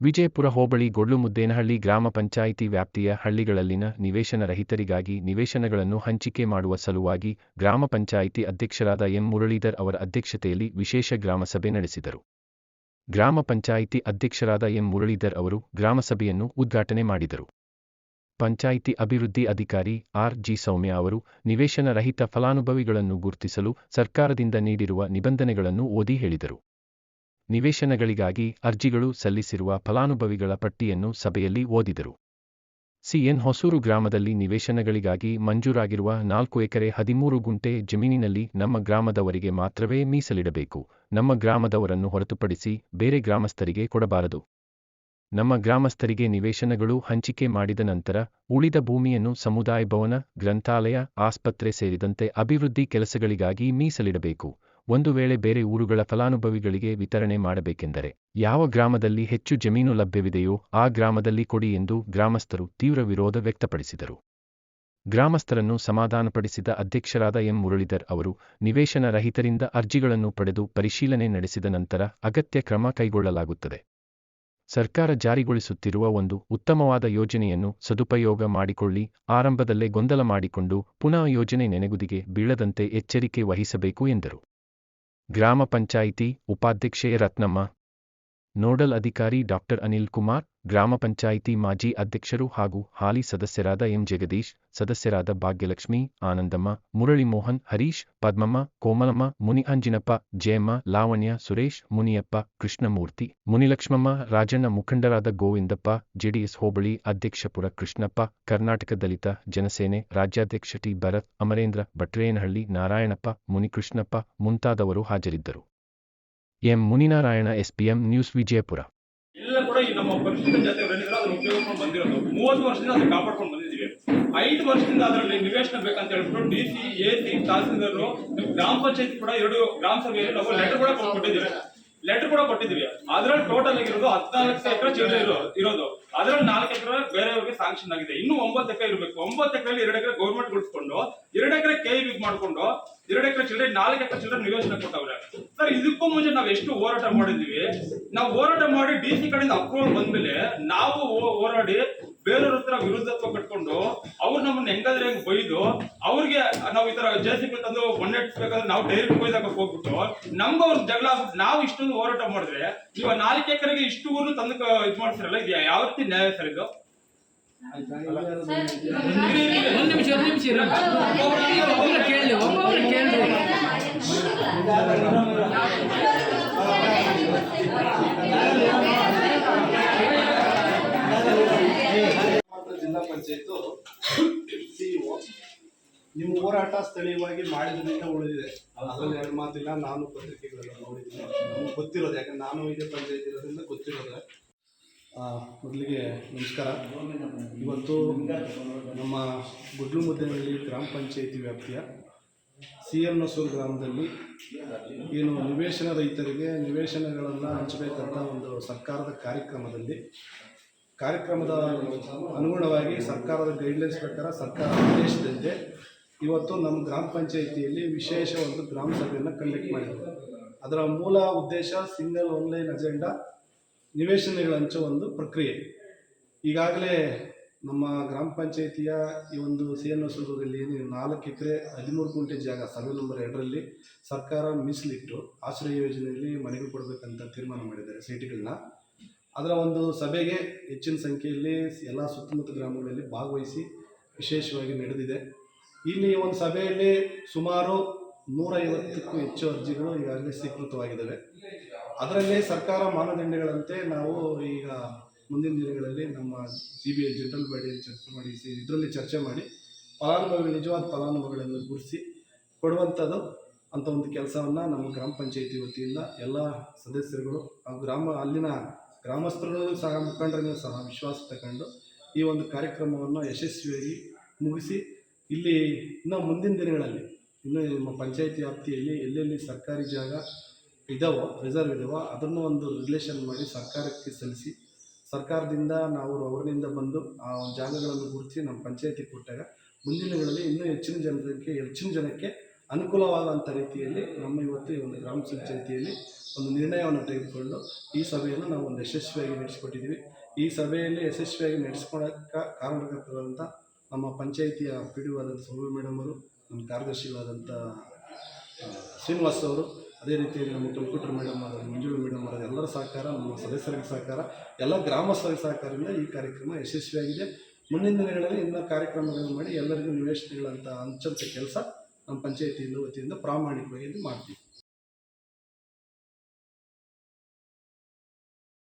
ವಿಜಯಪುರ ಹೋಬಳಿ ಗೊಳ್ಳುಮುದ್ದೇನಹಳ್ಳಿ ಗ್ರಾಮ ಪಂಚಾಯಿತಿ ವ್ಯಾಪ್ತಿಯ ಹಳ್ಳಿಗಳಲ್ಲಿನ ನಿವೇಶನ ರಹಿತರಿಗಾಗಿ ನಿವೇಶನಗಳನ್ನು ಹಂಚಿಕೆ ಮಾಡುವ ಸಲುವಾಗಿ ಗ್ರಾಮ ಪಂಚಾಯಿತಿ ಅಧ್ಯಕ್ಷರಾದ ಎಂ ಮುರಳೀಧರ್ ಅವರ ಅಧ್ಯಕ್ಷತೆಯಲ್ಲಿ ವಿಶೇಷ ಗ್ರಾಮಸಭೆ ನಡೆಸಿದರು. ಗ್ರಾಮ ಪಂಚಾಯಿತಿ ಅಧ್ಯಕ್ಷರಾದ ಎಂ ಮುರಳೀಧರ್ ಅವರು ಗ್ರಾಮಸಭೆಯನ್ನು ಉದ್ಘಾಟನೆ ಮಾಡಿದರು. ಪಂಚಾಯಿತಿ ಅಭಿವೃದ್ಧಿ ಅಧಿಕಾರಿ ಆರ್ ಜಿ ಸೌಮ್ಯ ಅವರು ನಿವೇಶನ ರಹಿತ ಫಲಾನುಭವಿಗಳನ್ನು ಗುರುತಿಸಲು ಸರ್ಕಾರದಿಂದ ನೀಡಿರುವ ನಿಬಂಧನೆಗಳನ್ನು ಓದಿ ಹೇಳಿದರು. ನಿವೇಶನಗಳಿಗಾಗಿ ಅರ್ಜಿಗಳು ಸಲ್ಲಿಸಿರುವ ಫಲಾನುಭವಿಗಳ ಪಟ್ಟಿಯನ್ನು ಸಭೆಯಲ್ಲಿ ಓದಿದರು. ಸಿಎನ್ ಹೊಸೂರು ಗ್ರಾಮದಲ್ಲಿ ನಿವೇಶನಗಳಿಗಾಗಿ ಮಂಜೂರಾಗಿರುವ ನಾಲ್ಕು ಎಕರೆ ಹದಿಮೂರು ಗುಂಟೆ ಜಮೀನಿನಲ್ಲಿ ನಮ್ಮ ಗ್ರಾಮದವರಿಗೆ ಮಾತ್ರವೇ ಮೀಸಲಿಡಬೇಕು. ನಮ್ಮ ಗ್ರಾಮದವರನ್ನು ಹೊರತುಪಡಿಸಿ ಬೇರೆ ಗ್ರಾಮಸ್ಥರಿಗೆ ಕೊಡಬಾರದು. ನಮ್ಮ ಗ್ರಾಮಸ್ಥರಿಗೆ ನಿವೇಶನಗಳು ಹಂಚಿಕೆ ಮಾಡಿದ ನಂತರ ಉಳಿದ ಭೂಮಿಯನ್ನು ಸಮುದಾಯ ಭವನ, ಗ್ರಂಥಾಲಯ, ಆಸ್ಪತ್ರೆ ಸೇರಿದಂತೆ ಅಭಿವೃದ್ಧಿ ಕೆಲಸಗಳಿಗಾಗಿ ಮೀಸಲಿಡಬೇಕು. ಒಂದು ವೇಳೆ ಬೇರೆ ಊರುಗಳ ಫಲಾನುಭವಿಗಳಿಗೆ ವಿತರಣೆ ಮಾಡಬೇಕೆಂದರೆ, ಯಾವ ಗ್ರಾಮದಲ್ಲಿ ಹೆಚ್ಚು ಜಮೀನು ಲಭ್ಯವಿದೆಯೋ ಆ ಗ್ರಾಮದಲ್ಲಿ ಕೊಡಿ ಎಂದು ಗ್ರಾಮಸ್ಥರು ತೀವ್ರ ವಿರೋಧ ವ್ಯಕ್ತಪಡಿಸಿದರು. ಗ್ರಾಮಸ್ಥರನ್ನು ಸಮಾಧಾನಪಡಿಸಿದ ಅಧ್ಯಕ್ಷರಾದ ಎಂ. ಮುರಳೀಧರ್ ಅವರು ನಿವೇಶನ ರಹಿತರಿಂದ ಅರ್ಜಿಗಳನ್ನು ಪಡೆದು ಪರಿಶೀಲನೆ ನಡೆಸಿದ ನಂತರ ಅಗತ್ಯ ಕ್ರಮ ಕೈಗೊಳ್ಳಲಾಗುತ್ತದೆ. ಸರ್ಕಾರ ಜಾರಿಗೊಳಿಸುತ್ತಿರುವ ಒಂದು ಉತ್ತಮವಾದ ಯೋಜನೆಯನ್ನು ಸದುಪಯೋಗ ಮಾಡಿಕೊಳ್ಳಿ, ಆರಂಭದಲ್ಲೇ ಗೊಂದಲ ಮಾಡಿಕೊಂಡು ಪುನಃ ಯೋಜನೆ ನೆನೆಗುದಿಗೆ ಬೀಳದಂತೆ ಎಚ್ಚರಿಕೆ ವಹಿಸಬೇಕು ಎಂದರು. ಗ್ರಾಮ ಪಂಚಾಯಿತಿ ಉಪಾಧ್ಯಕ್ಷೆ ರತ್ನಮ್ಮ ನೋಡಲ್ ಅಧಿಕಾರಿ ಡಾ ಅನಿಲ್ ಕುಮಾರ್, ಗ್ರಾಮ ಪಂಚಾಯಿತಿ ಮಾಜಿ ಅಧ್ಯಕ್ಷರು ಹಾಗೂ ಹಾಲಿ ಸದಸ್ಯರಾದ ಎಂ ಜಗದೀಶ್, ಸದಸ್ಯರಾದ ಭಾಗ್ಯಲಕ್ಷ್ಮಿ, ಆನಂದಮ್ಮ, ಮುರಳಿ ಮೋಹನ್, ಹರೀಶ್, ಪದ್ಮಮ್ಮ, ಕೋಮಲಮ್ಮ ಮುನಿ ಅಂಜಿನಪ್ಪ ಜಯಮ್ಮ, ಲಾವಣ್ಯ, ಸುರೇಶ್, ಮುನಿಯಪ್ಪ, ಕೃಷ್ಣಮೂರ್ತಿ, ಮುನಿಲಕ್ಷ್ಮಮ್ಮ, ರಾಜಣ್ಣ ಮುಖಂಡರಾದ ಗೋವಿಂದಪ್ಪ, ಜೆಡಿಎಸ್ ಹೋಬಳಿ ಅಧ್ಯಕ್ಷಪುರ ಕೃಷ್ಣಪ್ಪ, ಕರ್ನಾಟಕ ದಲಿತ ಜನಸೇನೆ ರಾಜ್ಯಾಧ್ಯಕ್ಷ ಟಿ. ಭರತ್, ಅಮರೇಂದ್ರ ಭಟ್ರೇನಹಳ್ಳಿ, ನಾರಾಯಣಪ್ಪ, ಮುನಿಕೃಷ್ಣಪ್ಪ ಮುಂತಾದವರು ಹಾಜರಿದ್ದರು. M Muninarayana, SPM news Vijayapura. ಇಲ್ಲ ಕೂಡ ಈ ನಮ್ಮ ಪರಿಶಿಷ್ಟ ಬಂದಿರೋದು. ಮೂವತ್ತು ವರ್ಷದಿಂದ ಅದನ್ನ ಕಾಪಾಡ್ಕೊಂಡು ಬಂದಿದ್ದೀವಿ. ಐದು ವರ್ಷದಿಂದ ಅದರಲ್ಲಿ ನಿವೇಶನ ಬೇಕಂತ ಹೇಳ್ಬಿಟ್ಟು D C, A C tahsildar ಗ್ರಾಮ ಪಂಚಾಯತ್ ಕೂಡ ಎರಡು ಗ್ರಾಮ ಸಭೆಯಲ್ಲಿ ನಾವು ಲೆಟರ್ ಕೂಡ ಕೊಟ್ಟಿದ್ದೀವಿ ಲೆಟರ್ ಕೂಡ ಕೊಟ್ಟಿದ್ದೀವಿ. ಅದ್ರಲ್ಲಿ ಟೋಟಲ್ ಆಗಿರೋದು ಹದಿನಾಲ್ಕು ಎಕರೆ ಚಿಲ್ಲರೆ ಇರೋ, ಇರೋದು. ಅದ್ರಲ್ಲಿ ನಾಲ್ಕು ಎಕರೆ ಬೇರೆಯವ್ರಿಗೆ ಸಾಂಕ್ಷನ್ ಆಗಿದೆ. ಇನ್ನು ಒಂಬತ್ತು ಎಕರೆ ಇರಬೇಕು. ಒಂಬತ್ತು ಎಕರೆ ಎರಡು ಎಕರೆ ಗೌರ್ಮೆಂಟ್ ಗುಡಿಸ್ಕೊಂಡು ಎರಡು ಎಕರೆ ಕೆ ಮಾಡ್ಕೊಂಡು, ಎರಡು ಎಕರೆ ಚಿಲ್ಲರೆ ನಾಲ್ಕು ಎಕರೆ ಚಿಲ್ಲರೆ ನಿವೇಶನ ಕೊಟ್ಟವ್ರೆ. ಮುಂಚೆ ನಾವು ಎಷ್ಟು ಹೋರಾಟ ಮಾಡಿದ್ವಿ ನಾವು ಹೋರಾಟ ಮಾಡಿ ಡಿ ಸಿ ಕಡೆಯಿಂದ ಅಪ್ರೂವಲ್ ಬಂದ್ಮೇಲೆ ನಾವು ಹೋರಾಡಿ ಬೇರೆಯವ್ರ ಹತ್ರ ವಿರುದ್ಧತ್ವ ಕಟ್ಕೊಂಡು ಅವ್ರು ನಮ್ಮನ್ನ ಹೆಂಗಾದ್ರೆ ಹೆಂಗ್ ಬೈದು ಅವ್ರಿಗೆ ನಾವು ಈ ತರ ಜೆ ಸಿ ಬಿ ತಂದು ನಾವು ಡೈರೆಕ್ಟ್ ಬೈದಾಗ ಹೋಗ್ಬಿಟ್ಟು ನಮ್ಗ ಅವ್ರ ಜಗಳ ಆಗ್ಬಿಟ್ಟು ನಾವು ಇಷ್ಟೊಂದು ಹೋರಾಟ ಮಾಡಿದ್ರೆ ಇವಾಗ ನಾಲ್ಕು ಎಕರೆಗೆ ಇಷ್ಟು ಊರು ತಂದು ಇದು ಮಾಡ್ತಿರಲ್ಲ ಇದು ಯಾವ ರೀತಿ ನ್ಯಾಯ ಸರ್ ಇದು? ಒಂದ್ ನಿಮಿಷ ಒಂದ್ ನಿಮಿಷ. ಒಬ್ಬೊಬ್ರು ಕೇಳಿ ಒಬ್ಬೊಬ್ರು ಮಾತ್ರ ಜಿಲ್ಲಾ ಪಂಚಾಯತ್ ಸಿಇಒ. ನಿಮ್ಮ ಹೋರಾಟ ಸ್ಥಳೀಯವಾಗಿ ಮಾಡಿದ್ರಿಂದ ಉಳಿದಿದೆ. ಅದರಲ್ಲಿ ಎರಡು ಮಾತಿಲ್ಲ, ನಾನು ಪತ್ರಿಕೆಗಳೆಲ್ಲ ನೋಡಿದ್ದೀನಿ. ನಮ್ಗೆ ಗೊತ್ತಿರೋದು, ಯಾಕಂದ್ರೆ ನಾನು ಇದೇ ಪಂಚಾಯತ್ ಇರೋದ್ರಿಂದ ಗೊತ್ತಿರೋದು. ಮೊದಲಿಗೆ ನಮಸ್ಕಾರ. ಇವತ್ತು ನಮ್ಮ ಗುಡ್ಲು ಮುದ್ದೆನಹಳ್ಳಿ ಗ್ರಾಮ ಪಂಚಾಯಿತಿ ವ್ಯಾಪ್ತಿಯ ಸಿ ಎನ್ ಹೊಸೂರು ಗ್ರಾಮದಲ್ಲಿ ಏನು ನಿವೇಶನ ರೈತರಿಗೆ ನಿವೇಶನಗಳನ್ನು ಹಂಚಬೇಕಂತ ಒಂದು ಸರ್ಕಾರದ ಕಾರ್ಯಕ್ರಮದಲ್ಲಿ, ಕಾರ್ಯಕ್ರಮದ ಅನುಗುಣವಾಗಿ ಸರ್ಕಾರದ ಗೈಡ್ಲೈನ್ಸ್ ಪ್ರಕಾರ ಸರ್ಕಾರ ಆದೇಶದಂತೆ ಇವತ್ತು ನಮ್ಮ ಗ್ರಾಮ ಪಂಚಾಯಿತಿಯಲ್ಲಿ ವಿಶೇಷ ಒಂದು ಗ್ರಾಮ ಸಭೆಯನ್ನು ಕಂಡಕ್ಟ್ ಮಾಡಿದೆ ಅದರ ಮೂಲ ಉದ್ದೇಶ ಸಿಂಗಲ್ ಆನ್ಲೈನ್ ಅಜೆಂಡಾ ನಿವೇಶನಗಳ ಹಂಚುವ ಒಂದು ಪ್ರಕ್ರಿಯೆ. ಈಗಾಗಲೇ ನಮ್ಮ ಗ್ರಾಮ ಪಂಚಾಯಿತಿಯ ಈ ಒಂದು ಸಿ ಎನ್ ಏನು ನಾಲ್ಕು ಎಕರೆ ಹದಿಮೂರು ಗುಂಟೆ ಜಾಗ ಸರ್ವೆ ನಂಬರ್ ಎರಡರಲ್ಲಿ ಸರ್ಕಾರ ಮೀಸಲಿಟ್ಟು ಆಶ್ರಯ ಯೋಜನೆಯಲ್ಲಿ ಮನೆಗೆ ಕೊಡಬೇಕಂತ ತೀರ್ಮಾನ ಮಾಡಿದ್ದಾರೆ ಸೈಟ್ಗಳನ್ನ. ಅದರ ಒಂದು ಸಭೆಗೆ ಹೆಚ್ಚಿನ ಸಂಖ್ಯೆಯಲ್ಲಿ ಎಲ್ಲ ಸುತ್ತಮುತ್ತ ಗ್ರಾಮಗಳಲ್ಲಿ ಭಾಗವಹಿಸಿ ವಿಶೇಷವಾಗಿ ನಡೆದಿದೆ. ಇಲ್ಲಿ ಒಂದು ಸಭೆಯಲ್ಲಿ ಸುಮಾರು ನೂರೈವತ್ತಕ್ಕೂ ಹೆಚ್ಚು ಅರ್ಜಿಗಳು ಈಗಾಗಲೇ ಸ್ವೀಕೃತವಾಗಿದ್ದಾವೆ. ಅದರಲ್ಲಿ ಸರ್ಕಾರ ಮಾನದಂಡಗಳಂತೆ ನಾವು ಈಗ ಮುಂದಿನ ದಿನಗಳಲ್ಲಿ ನಮ್ಮ ಸಿ ಬಿ ಐ ಜನರಲ್ ಬಾಡಿಯಲ್ಲಿ ಚರ್ಚೆ ಮಾಡಿ ಇದರಲ್ಲಿ ಚರ್ಚೆ ಮಾಡಿ ಫಲಾನುಭವಿಗಳು, ನಿಜವಾದ ಫಲಾನುಭವಿಗಳನ್ನು ಗುರುತಿಸಿ ಕೊಡುವಂಥದ್ದು ಅಂತ ಒಂದು ಕೆಲಸವನ್ನು ನಮ್ಮ ಗ್ರಾಮ ಪಂಚಾಯಿತಿ ವತಿಯಿಂದ ಎಲ್ಲ ಸದಸ್ಯರುಗಳು ಆ ಗ್ರಾಮ, ಅಲ್ಲಿನ ಗ್ರಾಮಸ್ಥರು ಸಹ ಮುಖಂಡರನ್ನು ಸಹ ವಿಶ್ವಾಸ ತಗೊಂಡು ಈ ಒಂದು ಕಾರ್ಯಕ್ರಮವನ್ನು ಯಶಸ್ವಿಯಾಗಿ ಮುಗಿಸಿ ಇಲ್ಲಿ ಇನ್ನೂ ಮುಂದಿನ ದಿನಗಳಲ್ಲಿ ಇನ್ನು ನಮ್ಮ ಪಂಚಾಯಿತಿ ವ್ಯಾಪ್ತಿಯಲ್ಲಿ ಎಲ್ಲೆಲ್ಲಿ ಸರ್ಕಾರಿ ಜಾಗ ಇದಾವೋ ರಿಸರ್ವ್ ಇದಾವೋ ಅದನ್ನು ಒಂದು ರಿಲೇಷನ್ ಮಾಡಿ ಸರ್ಕಾರಕ್ಕೆ ಸಲ್ಲಿಸಿ ಸರ್ಕಾರದಿಂದ ನಾವು ಅವರಿಂದ ಬಂದು ಆ ಒಂದು ಜಾಗಗಳನ್ನು ಗುರುತಿಸಿ ನಮ್ಮ ಪಂಚಾಯತಿ ಕೊಟ್ಟಾಗ ಮುಂದಿನ ದಿನಗಳಲ್ಲಿ ಇನ್ನೂ ಹೆಚ್ಚಿನ ಜನರಿಗೆ ಹೆಚ್ಚಿನ ಜನಕ್ಕೆ ಅನುಕೂಲವಾದಂಥ ರೀತಿಯಲ್ಲಿ ನಮ್ಮ ಇವತ್ತು ಈ ಒಂದು ಗ್ರಾಮ ಪಂಚಾಯಿತಿಯಲ್ಲಿ ಒಂದು ನಿರ್ಣಯವನ್ನು ತೆಗೆದುಕೊಂಡು ಈ ಸಭೆಯನ್ನು ನಾವು ಒಂದು ಯಶಸ್ವಿಯಾಗಿ ನಡೆಸಿಕೊಟ್ಟಿದ್ದೀವಿ. ಈ ಸಭೆಯಲ್ಲಿ ಯಶಸ್ವಿಯಾಗಿ ನಡೆಸ್ಕೊಳಕ್ಕೆ ಕಾರಣಕರ್ತರಾದಂಥ ನಮ್ಮ ಪಂಚಾಯಿತಿಯ ಪಿ ಡಿ ಆದಂಥ ಸೌಮ್ಯ ಮೇಡಮ್ ಅವರು, ನಮ್ಮ ಕಾರ್ಯದರ್ಶಿಗಳಾದಂಥ ಶ್ರೀನಿವಾಸ್ ಅವರು, ಅದೇ ರೀತಿಯಲ್ಲಿ ನಮ್ಮ ಕಂಪ್ಯೂಟರ್ ಮೇಡಮ್ ಅವರು ಮಂಜುಳು ಮೇಡಮ್ ಅವರ ಎಲ್ಲರ ಸಹಕಾರ, ನಮ್ಮ ಸದಸ್ಯರಿಗೆ ಸಹಕಾರ, ಎಲ್ಲ ಗ್ರಾಮಸ್ಥರ ಸಹಕಾರದಿಂದ ಈ ಕಾರ್ಯಕ್ರಮ ಯಶಸ್ವಿಯಾಗಿದೆ. ಮುಂದಿನ ದಿನಗಳಲ್ಲಿ ಇನ್ನೂ ಕಾರ್ಯಕ್ರಮಗಳನ್ನು ಮಾಡಿ ಎಲ್ಲರಿಗೂ ನಿವೇಶನಗಳಂತ ಹಂಚಂಥ ಕೆಲಸ ನಮ್ಮ ಪಂಚಾಯಿತಿಯಿಂದ ವತಿಯಿಂದ ಪ್ರಾಮಾಣಿಕವಾಗಿ ಮಾಡ್ತೀವಿ.